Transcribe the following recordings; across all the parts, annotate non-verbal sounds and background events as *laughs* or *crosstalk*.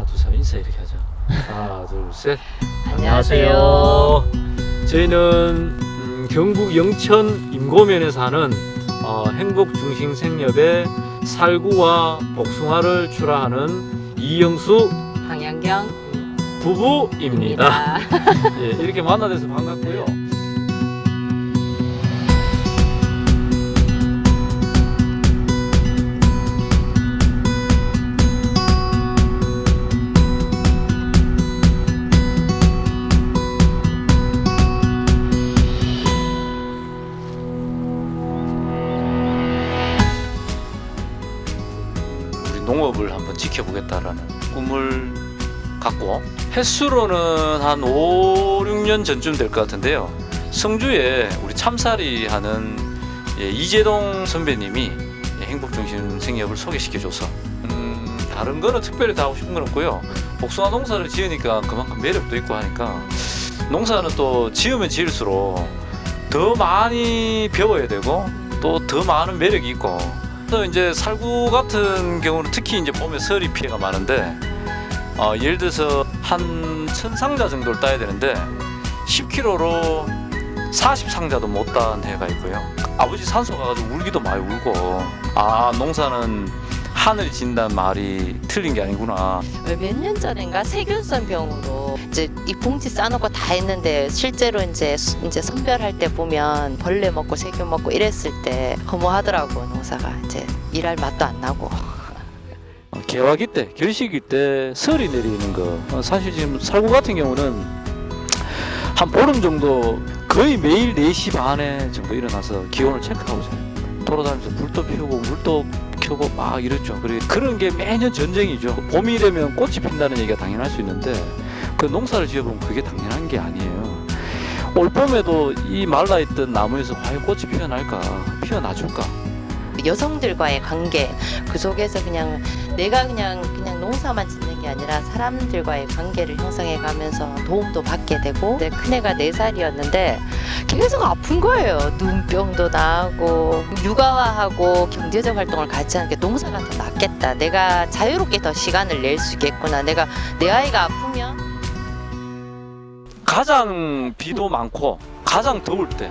하나 둘 셋 인사 이렇게 하자. 하나 둘 셋. 안녕하세요. 저희는 음, 경북 영천 임고면에 사는 어, 행복중심 생협의 살구와 복숭아를 출하하는 이영수 방향경 부부입니다. *laughs* 예, 이렇게 만나돼서 반갑고요. 농업을 한번 지켜보겠다라는 꿈을 갖고 횟수로는 한 5, 6년 전쯤 될 것 같은데요. 성주에 우리 참사리 하는 예, 이재동 선배님이 예, 행복중심 생협을 소개시켜줘서 음, 다른 거는 특별히 다 하고 싶은 건 없고요. 복숭아 농사를 지으니까 그만큼 매력도 있고 하니까 농사는 또 지으면 지을수록 더 많이 배워야 되고 또 더 많은 매력이 있고 또 이제 살구 같은 경우는 특히 이제 봄에 서리 피해가 많은데 어, 예를 들어서 한 천상자 정도를 따야 되는데 10kg로 40상자도 못 딴 해가 있고요. 아버지 산소 가가지고 울기도 많이 울고 아 농사는 하늘이 진다는 말이 틀린 게 아니구나. 몇 년 전인가 세균성 병으로 이제 이 봉지 싸놓고 다 했는데 실제로 이제 수- 이제 선별할 때 보면 벌레 먹고 세균 먹고 이랬을 때 허무하더라고 농사가 이제 일할 맛도 안 나고 어, 개화기 때, 결식기 때 설이 내리는 거. 어, 사실 지금 살구 같은 경우는 한 보름 정도 거의 매일 4시 반에 정도 일어나서 기온을 체크하고 자요. 돌아다니면서 불도 피우고 물도 켜고 막 이랬죠. 그리고 그런 게 매년 전쟁이죠. 봄이 되면 꽃이 핀다는 얘기가 당연할 수 있는데 그 농사를 지어보면 그게 당연한 게 아니에요. 올 봄에도 이 말라있던 나무에서 과연 꽃이 피어날까? 피어나줄까? 여성들과의 관계 그 속에서 그냥 내가 그냥 그냥 농사만 짓는 게 아니라 사람들과의 관계를 형성해 가면서 도움도 받게 되고 내 큰애가 네살이었는데 계속 아픈 거예요. 눈병도 나고 육아와하고 경제적 활동을 같이 하는 게 농사가 더 낫겠다. 내가 자유롭게 더 시간을 낼 수 있겠구나. 내가 내 아이가 아프면. 가장 비도 많고 가장 더울 때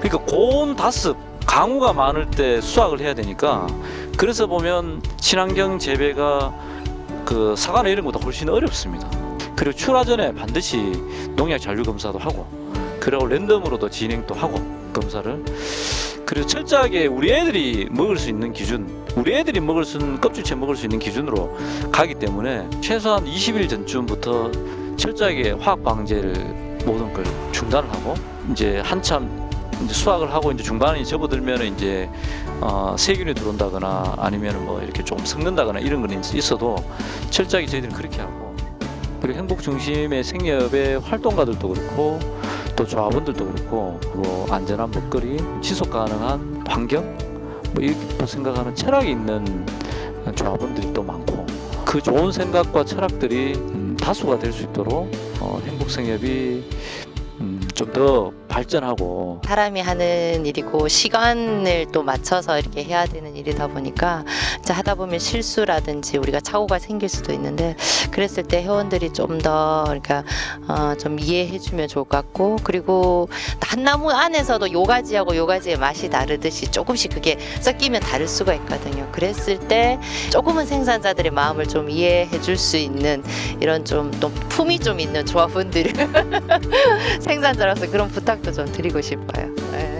그러니까 고온 다습 강우가 많을 때 수확을 해야 되니까 그래서 보면 친환경 재배가 그 사과나 이런 것보다 훨씬 어렵습니다. 그리고 출하 전에 반드시 농약 잔류 검사도 하고 그리고 랜덤으로도 진행도 하고 검사를. 그리고 철저하게 우리 애들이 먹을 수 있는 기준 우리 애들이 먹을 수 있는 껍질째 먹을 수 있는 기준으로 가기 때문에 최소한 20일 전쯤부터 철저하게 화학 방제를 모든 걸 중단을 하고 이제 한참 이제 수확을 하고 이제 중반에 접어들면 이제 어, 세균이 들어온다거나 아니면 뭐 이렇게 좀 섞는다거나 이런 건 있- 있어도 철저하게 저희들은 그렇게 하고 그리고 행복 중심의 생협의 활동가들도 그렇고 또 조합원들도 그렇고 뭐 안전한 먹거리 지속 가능한 환경 뭐 이렇게 또 생각하는 철학이 있는 조합원들이 또 많고 그 좋은 생각과 철학들이 음, 다수가 될 수 있도록 어, 행복 생협이 음, 좀더 발전하고 사람이 하는 일이고 시간을 또 맞춰서 이렇게 해야 되는 일이다 보니까 이제 하다 보면 실수라든지 우리가 착오가 생길 수도 있는데 그랬을 때 회원들이 좀 더 그러니까 어, 좀 이해해주면 좋을 것 같고 그리고 한 나무 안에서도 요가지하고 요가지의 맛이 다르듯이 조금씩 그게 섞이면 다를 수가 있거든요. 그랬을 때 조금은 생산자들의 마음을 좀 이해해줄 수 있는 이런 좀또 품이 좀 있는 조합원들을 *laughs* 생산자로서 그런 부탁 도좀 드리고 싶어요. 예.